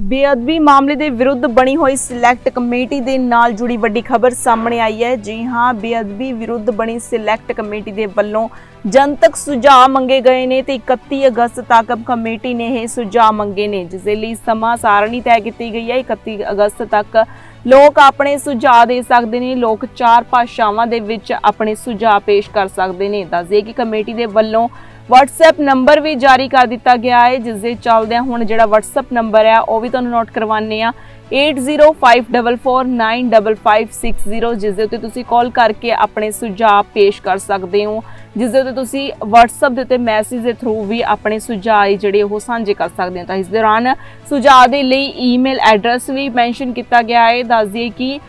ਬੇਅਦਬੀ ਮਾਮਲੇ ਦੇ ਵਿਰੁੱਧ ਬਣੀ ਹੋਈ ਸਿਲੈਕਟ ਕਮੇਟੀ ਦੇ ਨਾਲ ਜੁੜੀ ਵੱਡੀ ਖਬਰ ਸਾਹਮਣੇ ਆਈ ਹੈ। ਜੀ ਹਾਂ, ਬੇਅਦਬੀ ਵਿਰੁੱਧ ਬਣੀ ਸਿਲੈਕਟ ਕਮੇਟੀ ਦੇ ਵੱਲੋਂ ਜਨਤਕ ਸੁਝਾਅ ਮੰਗੇ ਗਏ ਨੇ ਤੇ 31 ਅਗਸਤ ਤੱਕ ਕਮੇਟੀ ਨੇ ਇਹ ਸੁਝਾਅ ਮੰਗੇ ਨੇ ਜਿਸ ਦੇ ਲਈ ਸਮਾਂ ਸਾਰਣੀ ਤੈਅ ਕੀਤੀ ਗਈ ਹੈ। 31 ਅਗਸਤ ਤੱਕ ਲੋਕ ਆਪਣੇ ਸੁਝਾਅ ਦੇ ਸਕਦੇ ਨੇ, ਲੋਕ ਚਾਰ ਭਾਸ਼ਾਵਾਂ ਦੇ ਵਿੱਚ ਆਪਣੇ ਸੁਝਾਅ ਪੇਸ਼ ਕਰ ਸਕਦੇ ਨੇ। ਦੱਸਦੇ ਕਿ ਕਮੇਟੀ ਦੇ ਵੱਲੋਂ WhatsApp ਨੰਬਰ ਵੀ ਜਾਰੀ ਕਰ ਦਿੱਤਾ ਗਿਆ ਹੈ ਜਿਸ ਦੇ ਚੱਲਦਿਆਂ ਹੁਣ ਜਿਹੜਾ WhatsApp ਨੰਬਰ ਹੈ, ਉਹ ਵੀ ਤੁਹਾਨੂੰ ਨੋਟ ਕਰਵਾਉਂਦੇ ਆ 8054495560 ਜਿਸ ਦੇ ਉੱਤੇ ਤੁਸੀਂ ਕਾਲ ਕਰਕੇ ਆਪਣੇ ਸੁਝਾਅ ਪੇਸ਼ ਕਰ ਸਕਦੇ ਹੋ ਜਿਸ ਦੇ ਉੱਤੇ ਤੁਸੀਂ WhatsApp ਦੇ ਉੱਤੇ ਮੈਸੇਜ ਦੇ ਥਰੂ ਵੀ ਆਪਣੇ ਸੁਝਾਅ ਜਿਹੜੇ ਉਹ ਸਾਂਝੇ ਕਰ ਸਕਦੇ ਹੋ। ਤਾਂ ਇਸ ਦੌਰਾਨ ਸੁਝਾਅ ਦੇ ਲਈ ਈਮੇਲ ਐਡਰੈਸ ਵੀ ਮੈਂਸ਼ਨ ਕੀਤਾ ਗਿਆ ਹੈ। ਦੱਸ ਦਈਏ ਕਿ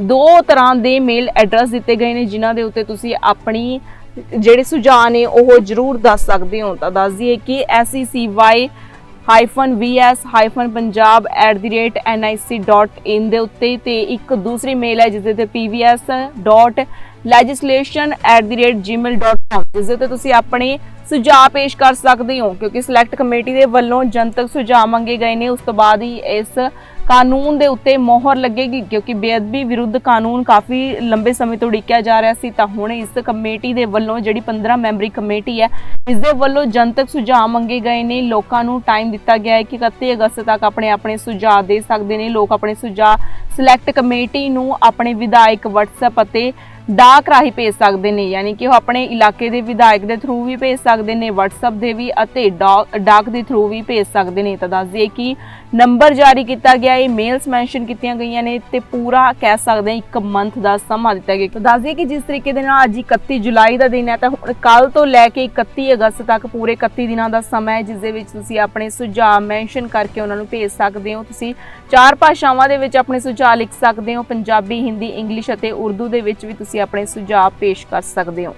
ਦੋ ਤਰ੍ਹਾਂ ਦੇ ਮੇਲ ਐਡਰੈਸ ਦਿੱਤੇ ਗਏ ਨੇ, ਜਿਨ੍ਹਾਂ ਦੇ ਉੱਤੇ ਤੁਸੀਂ ਆਪਣੀ ਜਿਹੜੇ ਸੁਝਾਅ ਨੇ ਉਹ ਜ਼ਰੂਰ ਦੱਸ ਸਕਦੇ ਹੋ ਤਾਂ ਦੱਸ ਦਈਏ ਕਿ SECY ਹਾਈਫਨ vs ਹਾਈਫਨ ਦੇ ਉੱਤੇ ਤੇ ਇੱਕ ਦੂਸਰੀ ਮੇਲ ਹੈ ਜਿਸ ਤੇ pvs.legislation@gmail.com ਜਿਸ ਤੇ ਤੁਸੀਂ ਆਪਣੇ ਸੁਝਾਅ ਪੇਸ਼ ਕਰ ਸਕਦੇ ਹੋ, ਕਿਉਂਕਿ ਸਿਲੈਕਟ ਕਮੇਟੀ ਦੇ ਵੱਲੋਂ ਜਨਤਕ ਸੁਝਾਅ ਮੰਗੇ ਗਏ ਨੇ, ਉਸ ਤੋਂ ਬਾਅਦ ਹੀ ਇਸ ਕਾਨੂੰਨ ਦੇ ਉੱਤੇ ਮੋਹਰ ਲੱਗੇਗੀ ਕਿਉਂਕਿ ਬੇਅਦਬੀ ਵਿਰੁੱਧ ਕਾਨੂੰਨ ਕਾਫੀ ਲੰਬੇ ਸਮੇਂ ਤੋਂ ਉਡੀਕਿਆ ਜਾ ਰਿਹਾ ਸੀ, ਤਾਂ ਹੁਣ ਇਸ ਕਮੇਟੀ ਦੇ ਵੱਲੋਂ ਜਿਹੜੀ 15 ਮੈਂਬਰੀ ਕਮੇਟੀ ਹੈ, ਇਸ ਦੇ ਵੱਲੋਂ ਜਨਤਕ ਸੁਝਾਅ ਮੰਗੇ ਗਏ ਨੇ। ਲੋਕਾਂ ਨੂੰ ਟਾਈਮ ਦਿੱਤਾ ਗਿਆ ਹੈ ਕਿ 31 ਅਗਸਤ ਤੱਕ ਆਪਣੇ ਆਪਣੇ ਸੁਝਾਅ ਦੇ ਸਕਦੇ ਨੇ। ਲੋਕ ਆਪਣੇ ਸੁਝਾਅ ਸਿਲੈਕਟ ਕਮੇਟੀ ਨੂੰ ਆਪਣੇ ਵਿਧਾਇਕ WhatsApp ਅਤੇ ਡਾਕ ਰਾਹੀਂ ਭੇਜ ਸਕਦੇ ਨੇ, ਯਾਨੀ ਕਿ ਉਹ ਆਪਣੇ ਇਲਾਕੇ ਦੇ ਵਿਧਾਇਕ ਦੇ ਥਰੂ ਵੀ ਭੇਜ ਸਕਦੇ ਨੇ, WhatsApp ਦੇ ਵੀ ਅਤੇ ਡਾ- ਡਾਕ ਦੇ ਥਰੂ ਵੀ ਭੇਜ ਸਕਦੇ ਨੇ। ਤਾਂ ਦੱਸ ਦਈਏ ਕਿ ਨੰਬਰ ਜਾਰੀ ਕੀਤਾ ਗਿਆ ਹੈ ਮੇਲਸ ਮੈਂਸ਼ਨ ਕੀਤੀਆਂ ਗਈਆਂ ਨੇ ਤੇ ਪੂਰਾ ਕਹਿ ਸਕਦੇ ਹਾਂ ਇੱਕ ਮੰਥ ਦਾ ਸਮਾਂ ਦਿੱਤਾ ਗਿਆ। ਤਾਂ ਦੱਸ ਦਈਏ ਕਿ ਜਿਸ ਤਰੀਕੇ ਦੇ ਨਾਲ ਅੱਜ 31 ਜੁਲਾਈ ਦਾ ਦਿਨ ਹੈ, ਤਾਂ ਹੁਣ ਕੱਲ ਤੋਂ ਲੈ ਕੇ 31 ਅਗਸਤ ਤੱਕ ਪੂਰੇ 31 ਦਿਨਾਂ ਦਾ ਸਮਾਂ ਹੈ, ਜਿਸ ਦੇ ਵਿੱਚ ਤੁਸੀਂ ਆਪਣੇ ਸੁਝਾਅ ਮੈਂਸ਼ਨ ਕਰਕੇ ਉਹਨਾਂ ਨੂੰ ਭੇਜ ਸਕਦੇ ਹੋ। ਤੁਸੀਂ ਚਾਰ ਭਾਸ਼ਾਵਾਂ ਦੇ ਵਿੱਚ ਆਪਣੇ ਸੁਝਾਅ ਲਿਖ ਸਕਦੇ ਹੋ, ਪੰਜਾਬੀ, ਹਿੰਦੀ, ਇੰਗਲਿਸ਼ ਅਤੇ ਉਰਦੂ ਦੇ ਵਿੱਚ ਵੀ ਤੁਸੀਂ ਆਪਣੇ ਸੁਝਾਅ ਪੇਸ਼ ਕਰ ਸਕਦੇ ਹੋ।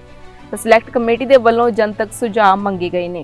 ਸਿਲੈਕਟ ਕਮੇਟੀ ਦੇ ਵੱਲੋਂ ਜਨਤਕ ਸੁਝਾਅ ਮੰਗੇ ਗਏ ਨੇ।